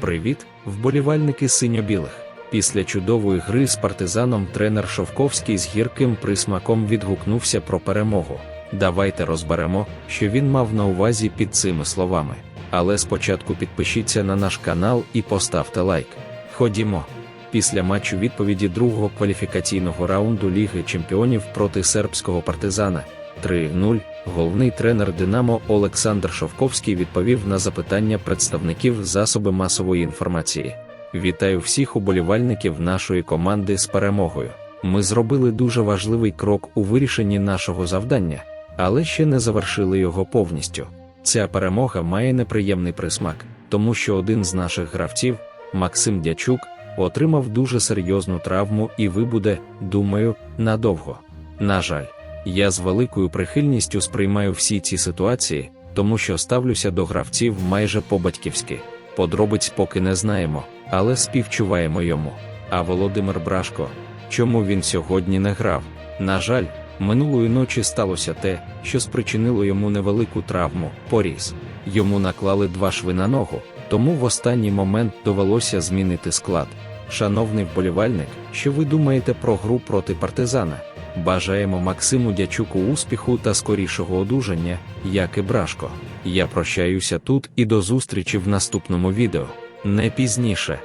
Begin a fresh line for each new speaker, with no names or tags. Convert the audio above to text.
Привіт, вболівальники синьо-білих. Після чудової гри з партизаном тренер Шовковський з гірким присмаком відгукнувся про перемогу. Давайте розберемо, що він мав на увазі під цими словами. Але спочатку підпишіться на наш канал і поставте лайк. Ходімо. Після матчу відповіді другого кваліфікаційного раунду Ліги Чемпіонів проти сербського партизана 3-0 головний тренер Динамо Олександр Шовковський відповів на запитання представників засоби масової інформації. Вітаю всіх уболівальників нашої команди з перемогою. Ми зробили дуже важливий крок у вирішенні нашого завдання, але ще не завершили його повністю. Ця перемога має неприємний присмак, тому що один з наших гравців, Максим Дячук, отримав дуже серйозну травму і вибуде, думаю, надовго. На жаль, я з великою прихильністю сприймаю всі ці ситуації, тому що ставлюся до гравців майже по-батьківськи. Подробиць поки не знаємо, але співчуваємо йому. А Володимир Брашко, чому він сьогодні не грав? На жаль, минулої ночі сталося те, що спричинило йому невелику травму, поріз. Йому наклали два шви на ногу, тому в останній момент довелося змінити склад. Шановний вболівальник, що ви думаєте про гру проти партизана? Бажаємо Максиму Дячуку успіху та скорішого одужання, як і Брашко. Я прощаюся тут і до зустрічі в наступному відео. Не пізніше.